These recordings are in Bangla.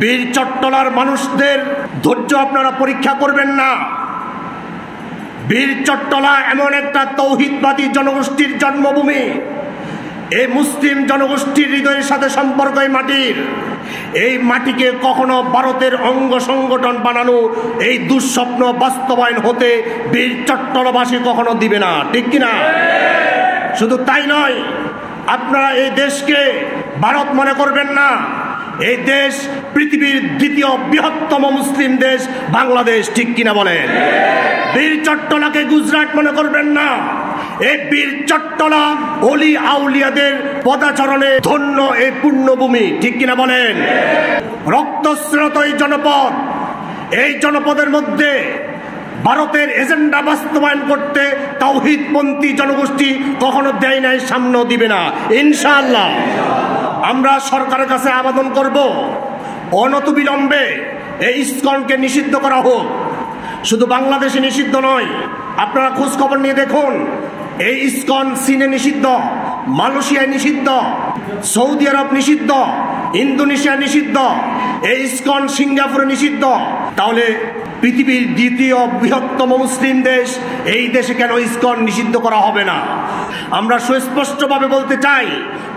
বীর চট্টলার মানুষদের ধৈর্য আপনারা পরীক্ষা করবেন না। বীর চট্টলা এমন একটা তৌহিদবাদী জনগোষ্ঠীর জন্মভূমি। এই মুসলিম জনগোষ্ঠীর হৃদয়ের সাথে সম্পর্ক এই মাটির। এই মাটিকে কখনো ভারতের অঙ্গ সংগঠন বানানো এই দুঃস্বপ্ন বাস্তবায়ন হতে বীর চট্টলবাসী কখনো দিবে না। ঠিক কিনা শুধু তাই নয়, আপনারা এই দেশকে ভারত মনে করবেন না। এই দেশ পৃথিবীর দ্বিতীয় বৃহত্তম মুসলিম দেশ বাংলাদেশ, ঠিক কিনা বলেন? বীর চট্টলাকে গুজরাট মনে করবেন না। এই বীর চট্টলা অলি আউলিয়াদের পদাচরণে ধন্য এই পুণ্যভূমি ঠিক কিনা বলেন? রক্তস্রোত এই জনপদ, এই জনপদের মধ্যে ভারতের এজেন্ডা বাস্তবায়ন করতে তাওহিদপন্থী জনগোষ্ঠী কখনো দেয় নাই, সামনেও দিবে না। ইনশাআল্লাহ। আমরা সরকারের কাছে আবেদন করব। অনতবিলম্বে এই ইস্কনকে নিষিদ্ধ করা হোক। শুধু বাংলাদেশে নিষিদ্ধ নয়, আপনারা খোঁজ খবর নিয়ে দেখুন, এই ইস্কন চীনে নিষিদ্ধ, মালয়েশিয়ায় নিষিদ্ধ, সৌদি আরব নিষিদ্ধ ইন্দোনেশিয়া নিষিদ্ধ, এই ইস্কন সিঙ্গাপুরে নিষিদ্ধ। তাহলে পৃথিবীর দ্বিতীয় বৃহত্তম মুসলিম দেশ, এই দেশে কেন ইস্কন নিষিদ্ধ করা হবে না? আমরা সুস্পষ্টভাবে বলতে চাই,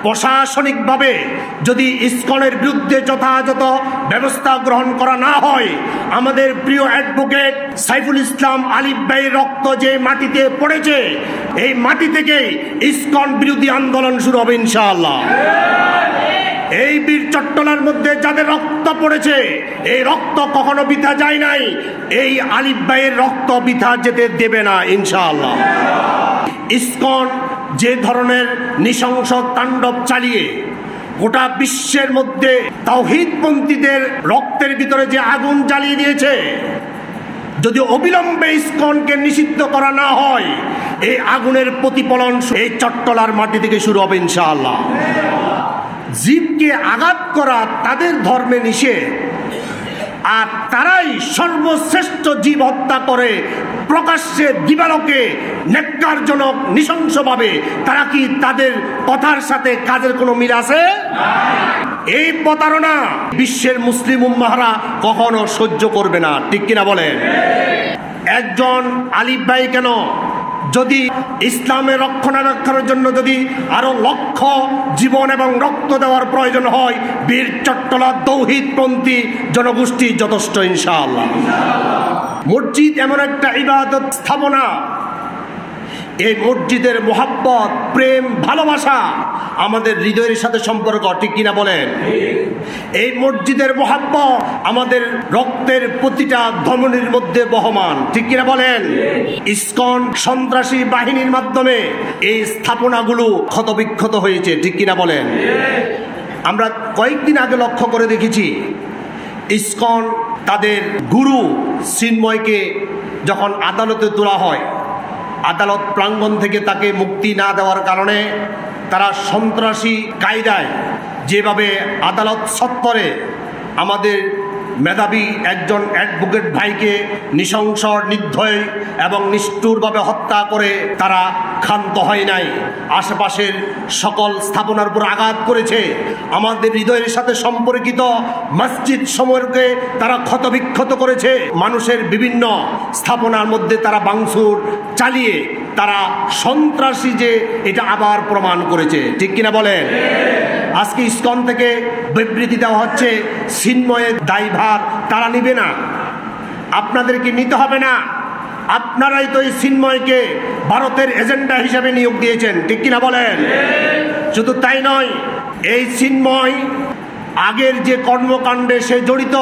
প্রশাসনিকভাবে যদি ইস্কনের বিরুদ্ধে যথাযথ ব্যবস্থা গ্রহণ করা না হয়, আমাদের প্রিয় অ্যাডভোকেট সাইফুল ইসলাম আলিফ ভাইয়ের রক্ত যে মাটিতে পড়েছে, এই মাটি থেকেই ইস্কন বিরোধী আন্দোলন শুরু হবে ইনশাআল্লাহ। এই বীর চট্টলার মধ্যে যাদের রক্ত পড়েছে, এই রক্ত কখনো বিথা যায় নাই। এই আলিফ ভাইয়ের রক্ত বিথা যেতে দেবে না, ইনশাআল্লাহ। ইসকন যে ধরনের নৃশংস তাণ্ডব চালিয়ে গোটা বিশ্বের মধ্যে তাওহিদপন্থীদের রক্তের ভিতরে যে আগুন জ্বালিয়ে দিয়েছে, যদি অবিলম্বে ইসকনকে নিষিদ্ধ করা না হয়, এই আগুনের প্রতিফলন এই চট্টলার মাটি থেকে শুরু হবে, ইনশাআল্লাহ। জীবকে আঘাত করা তাদের ধর্মে নিষেধ। আর তারাই সর্বশ্রেষ্ঠ জীব হত্যা করে। প্রকাশ্যে দিবালোকে নেককারজনক নৃশংসভাবে তারা কি তাদের কথার সাথে কাজের কোনো মিল আছে? এই প্রতারণা বিশ্বের মুসলিম উম্মাহারা কখনো সহ্য করবে না। ঠিক কিনা বলেন? একজন আলিফ ভাই কেন যদি ইসলামের রক্ষণাবেক্ষণের জন্য যদি আরও লক্ষ জীবন এবং রক্ত দেওয়ার প্রয়োজন হয়, বীর চট্টলা দৌহিদপন্থী জনগোষ্ঠী যথেষ্ট, ইনশাআল্লাহ। মসজিদ এমন একটা ইবাদত স্থাপনা। এই মসজিদের মোহাব্বত, প্রেম, ভালোবাসা আমাদের হৃদয়ের সাথে সম্পর্ক, ঠিক কিনা বলেন? এই মসজিদের মোহাব্বত আমাদের রক্তের প্রতিটা ধমনির মধ্যে বহমান। ঠিক কিনা বলেন? ইস্কন সন্ত্রাসী বাহিনীর মাধ্যমে এই স্থাপনাগুলো ক্ষতবিক্ষত হয়েছে, ঠিক কিনা বলেন? আমরা কয়েকদিন আগে লক্ষ্য করে দেখেছি, ইস্কন তাদের গুরু চিন্ময়কে যখন আদালতে তোলা হয়, আদালত প্রাঙ্গণ থেকে তাকে মুক্তি না দেওয়ার কারণে তারা সন্ত্রাসী কায়দায় যেভাবে আদালত সত্তরে আমাদের মেধাবী একজন অ্যাডভোকেট ভাইকে নৃশংস নির্দয় এবং নিষ্ঠুরভাবে হত্যা করে তারা ক্ষান্ত হয় নাই। আশেপাশের সকল স্থাপনার উপর আঘাত করেছে। আমাদের হৃদয়ের সাথে সম্পর্কিত মসজিদ সমূহকে তারা ক্ষতবিক্ষত করেছে। মানুষের বিভিন্ন স্থাপনার মধ্যে তারা বাংসুর চালিয়ে তারা সন্ত্রাসী যে এটা আবার প্রমাণ করেছে। ঠিক কিনা বলেন? আজকে ইস্কন থেকে বিবৃতি দেওয়া হচ্ছে চিন্ময়ের দায়ভার তারা নিবে না। আপনাদেরকে নিতে হবে না? আপনারাই তো এই চিন্ময়কে ভারতের এজেন্ডা হিসাবে নিয়োগ দিয়েছেন, ঠিক কিনা বলেন? শুধু তাই নয়, এই চিন্ময় আগের যে কর্মকাণ্ডে সে জড়িত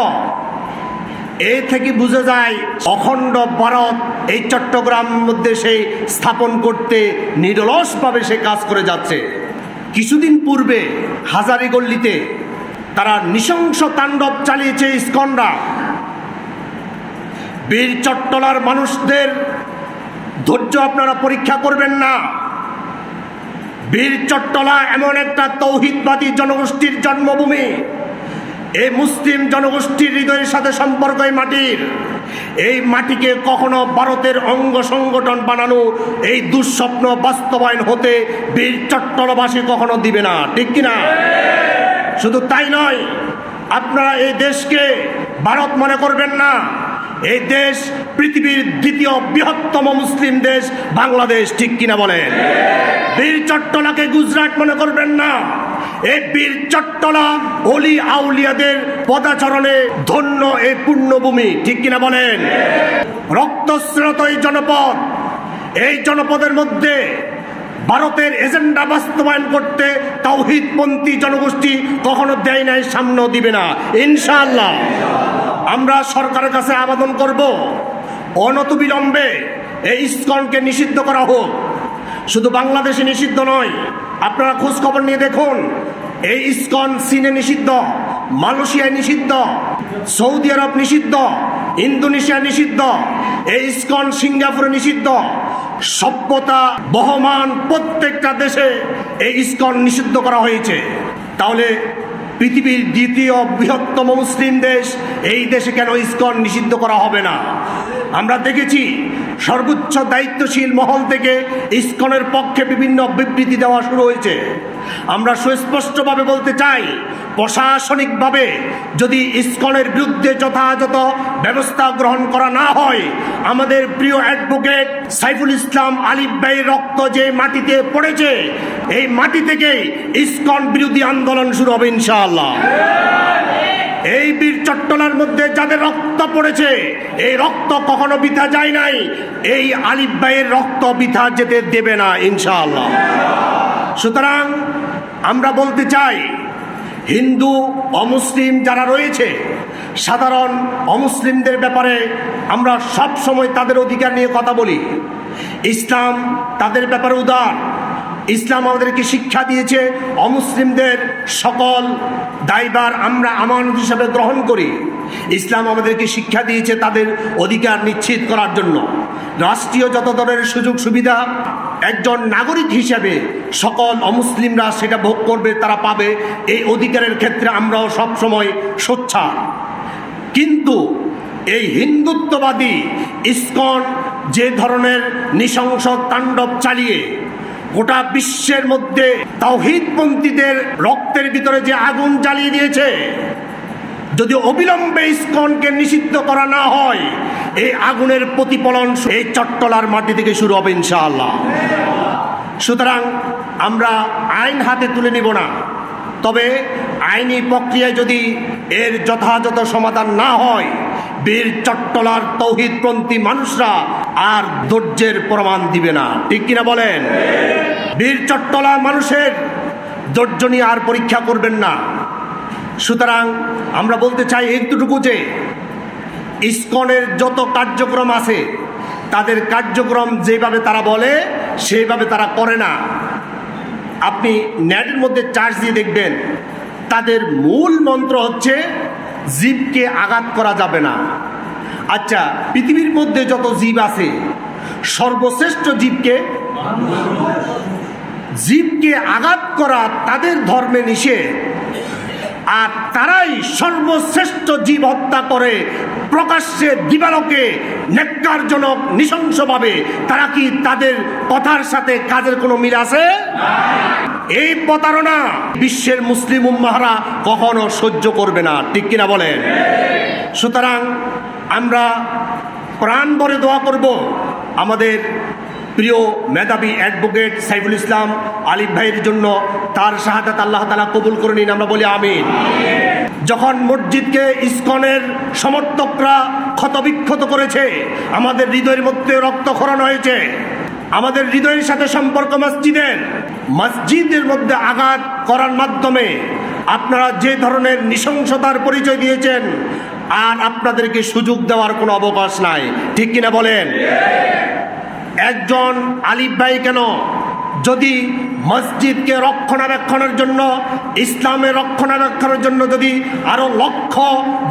এই থেকে বুঝে যায়, অখণ্ড ভারত এই চট্টগ্রাম মধ্যে সে স্থাপন করতে নিরলসভাবে সে কাজ করে যাচ্ছে। কিছুদিন পূর্বে হাজারিগল্লিতে তারা নৃশংস তাণ্ডব চালিয়েছে ইস্কনরা। বীর চট্টলার মানুষদের ধৈর্য আপনারা পরীক্ষা করবেন না। বীর চট্টলা এমন একটা তৌহিদবাদী জনগোষ্ঠীর জন্মভূমি। এই মুসলিম জনগোষ্ঠীর হৃদয়ের সাথে সম্পর্ক এই মাটির। এই মাটিকে কখনো ভারতের অঙ্গ সংগঠন বানানো এই দুঃস্বপ্ন বাস্তবায়ন হতে বীর চট্টলবাসী কখনো দিবে না। ঠিক কিনা? শুধু তাই নয়, আপনারা এই দেশকে ভারত মনে করবেন না। এই দেশ পৃথিবীর দ্বিতীয় বৃহত্তম মুসলিম দেশ বাংলাদেশ, ঠিক কিনা বলেন? বীর চট্টলাকে গুজরাট মনে করবেন না। এই বীর চট্টলা অলি আউলিয়াদের পদাচরণে ধন্য এই পুণ্যভূমি ঠিক কিনা বলেন? রক্তস্রোত এই জনপদ। এই জনপদের মধ্যে ভারতের এজেন্ডা বাস্তবায়ন করতে তাওহিদপন্থী জনগোষ্ঠী কখনো দেয় নাই, সামনেও দিবে না। ইনশাআল্লাহ। আমরা সরকারের কাছে আবেদন করব। অনতবিলম্বে এই ইস্কনকে নিষিদ্ধ করা হোক। শুধু বাংলাদেশে নিষিদ্ধ নয়, আপনারা খোঁজ খবর নিয়ে দেখুন, এই ইস্কন চীনে নিষিদ্ধ, মালয়েশিয়ায় নিষিদ্ধ, সৌদি আরব নিষিদ্ধ ইন্দোনেশিয়া নিষিদ্ধ, এই ইস্কন সিঙ্গাপুরে নিষিদ্ধ। সভ্যতা বহমান প্রত্যেকটা দেশে এই ইস্কন নিষিদ্ধ করা হয়েছে। তাহলে পৃথিবীর দ্বিতীয় বৃহত্তম মুসলিম দেশ, এই দেশে কেন ইস্কন নিষিদ্ধ করা হবে না? আমরা দেখেছি সর্বোচ্চ দায়িত্বশীল মহল থেকে ইস্কনের পক্ষে বিভিন্ন বিবৃতি দেওয়া শুরু হয়েছে। আমরা সুস্পষ্টভাবে বলতে চাই, প্রশাসনিকভাবে যদি ইস্কনের বিরুদ্ধে যথাযথ ব্যবস্থা গ্রহণ করা না হয়, আমাদের প্রিয় অ্যাডভোকেট সাইফুল ইসলাম আলিফ ভাইয়ের রক্ত যে মাটিতে পড়েছে, এই মাটি থেকেই ইস্কন বিরোধী আন্দোলন শুরু হবে ইনশাআল্লাহ। এই বীর চট্টলার মধ্যে যাদের রক্ত পড়েছে, এই রক্ত কখনো বিথা যায় নাই, এই আলিফ ভাইয়ের রক্ত বিথা যেতে দেবে না ইনশাআল্লাহ। সুতরাং আমরা বলতে চাই, হিন্দু অমুসলিম যারা রয়েছে, সাধারণ অমুসলিমদের ব্যাপারে আমরা সব সময় তাদের অধিকার নিয়ে কথা বলি। ইসলাম তাদের ব্যাপারে উদার। ইসলাম আমাদেরকে শিক্ষা দিয়েছে অমুসলিমদের সকল দায়বার আমরা আমানত হিসাবে গ্রহণ করি। ইসলাম আমাদেরকে শিক্ষা দিয়েছে তাদের অধিকার নিশ্চিত করার জন্য। রাষ্ট্রীয় যত ধরনের সুযোগ সুবিধা একজন নাগরিক হিসাবে সকল অমুসলিমরা সেটা ভোগ করবে, তারা পাবে। এই অধিকারের ক্ষেত্রে আমরাও সবসময় সোচ্চার। কিন্তু এই হিন্দুত্ববাদী ইস্কন যে ধরনের নৃশংস তাণ্ডব চালিয়ে গোটা বিশ্বের মধ্যে তাওহিদপন্থীদের রক্তের ভিতরে যে আগুন জ্বালিয়ে দিয়েছে, যদি অবিলম্বে ইস্কনকে নিষিদ্ধ করা না হয়, এই আগুনের প্রতিফলন এই চট্টলার মাটি থেকে শুরু হবে ইনশাআল্লাহ। সুতরাং আমরা আইন হাতে তুলে নিব না। তবে আইনি প্রক্রিয়ায় যদি এর যথাযথ সমাধান না হয়, বীর চট্টলার তৌহিদপন্থী মানুষরা আর ধৈর্যের প্রমাণ দিবে না। ঠিক কিনা বলেন? বীর চট্টলা মানুষের ধৈর্য নিয়ে আর পরীক্ষা করবেন না। সুতরাং আমরা বলতে চাই একটুটুকু যে, ইস্কনের যত কার্যক্রম আছে, তাদের কার্যক্রম যেভাবে তারা বলে সেইভাবে তারা করে না। আপনি নেটের মধ্যে চার্জ দিয়ে দেখবেন, তাদের মূল মন্ত্র হচ্ছে, জীবকে আঘাত করা যাবে না। আচ্ছা পৃথিবীর মধ্যে যত জীব আছে, সর্বশ্রেষ্ঠ জীবকে জীবকে আঘাত করা তাদের ধর্মে নিষেধ। আর তারাই সর্বশ্রেষ্ঠ জীব হত্যা করে প্রকাশ্যে দিবালোকে নেককারজনক, নৃশংসভাবে তারা কি তাদের কথার সাথে কাজের কোনো মিল আছে? এই প্রতারণা বিশ্বের মুসলিম উম্মাহারা কখনো সহ্য করবে না, ঠিক কিনা বলেন? সুতরাং আমরা প্রাণ ভরে দোয়া করব আমাদের প্রিয় মেধাবী অ্যাডভোকেট সাইফুল ইসলাম আলিফ ভাইয়ের জন্য। তার শাহাদাত আল্লাহ তালা কবুল করে নিন, আমরা বলি আমিন। যখন মসজিদকে ইস্কনের সমর্থকরা ক্ষতবিক্ষত করেছে, আমাদের হৃদয়ের মধ্যে রক্তক্ষরণ হয়েছে। আমাদের হৃদয়ের সাথে সম্পর্ক মসজিদের মসজিদের মধ্যে আঘাত করার মাধ্যমে আপনারা যে ধরনের নৃশংসতার পরিচয় দিয়েছেন, আর আপনাদেরকে সুযোগ দেওয়ার কোনো অবকাশ নাই। ঠিক কিনা বলেন? একজন আলিফ ভাই কেন যদি মসজিদকে রক্ষণাবেক্ষণের জন্য ইসলামের রক্ষণাবেক্ষণের জন্য যদি আরও লক্ষ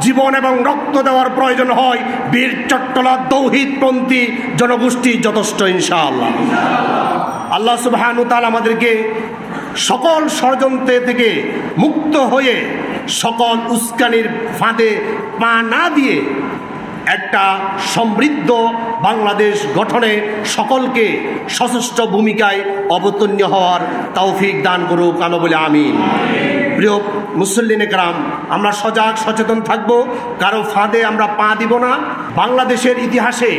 জীবন এবং রক্ত দেওয়ার প্রয়োজন হয়, বীর চট্টলা দৌহিদপন্থী জনগোষ্ঠী যথেষ্ট, ইনশাআল্লাহ। আল্লাহ সুবহানু তাল আমাদেরকে সকল ষড়যন্ত্র থেকে মুক্ত হয়ে সকল উস্কানির ফাঁদে পা না দিয়ে একটা সমৃদ্ধ বাংলাদেশ গঠনে সকলকে সশস্ত্র ভূমিকায় অবতীর্ণ হওয়ার তৌফিক দান করুক আমরা বলে আমি প্রিয় মুসল্লিন গ্রাম আমরা সজাগ সচেতন থাকব, কারও ফাঁদে আমরা পা দিব না। বাংলাদেশের ইতিহাসে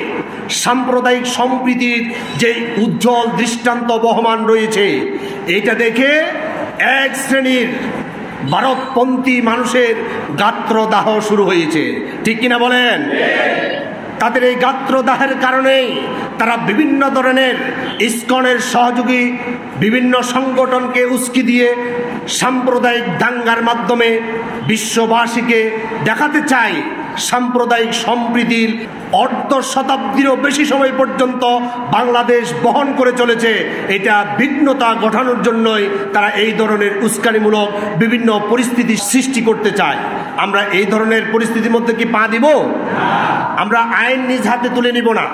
সাম্প্রদায়িক সম্প্রীতির যে উজ্জ্বল দৃষ্টান্ত বহমান রয়েছে, এটা দেখে এক শ্রেণির ভারতপন্থী মানুষের গাত্রদাহ শুরু হয়েছে। ঠিক কিনা বলেন? তাদের এই গাত্রদাহের কারণেই তারা বিভিন্ন ধরনের ইস্কনের সহযোগী বিভিন্ন সংগঠনকে উস্কি দিয়ে সাম্প্রদায়িক দাঙ্গার মাধ্যমে বিশ্ববাসীকে দেখাতে চায় সাম্প্রদায়িক সম্প্রীতির অর্ধ শতাব্দীরও বেশি সময় পর্যন্ত বাংলাদেশ বহন করে চলেছে। এটা বিঘ্নতা ঘটানোর জন্যই তারা এই ধরনের উস্কানিমূলক বিভিন্ন পরিস্থিতি সৃষ্টি করতে চায়। আমরা এই ধরনের পরিস্থিতির মধ্যে কি পা দিব? আমরা আইন নিজ হাতে তুলে নিব না।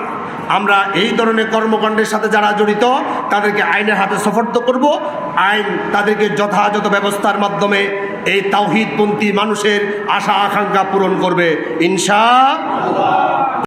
আমরা এই ধরনের কর্মকাণ্ডের সাথে যারা জড়িত, তাদেরকে আইনের হাতে সফর্দ করব। আইন তাদেরকে যথাযথ ব্যবস্থার মাধ্যমে এই তাওহিদপন্থী মানুষের আশা আকাঙ্ক্ষা পূরণ করবে। ইনশা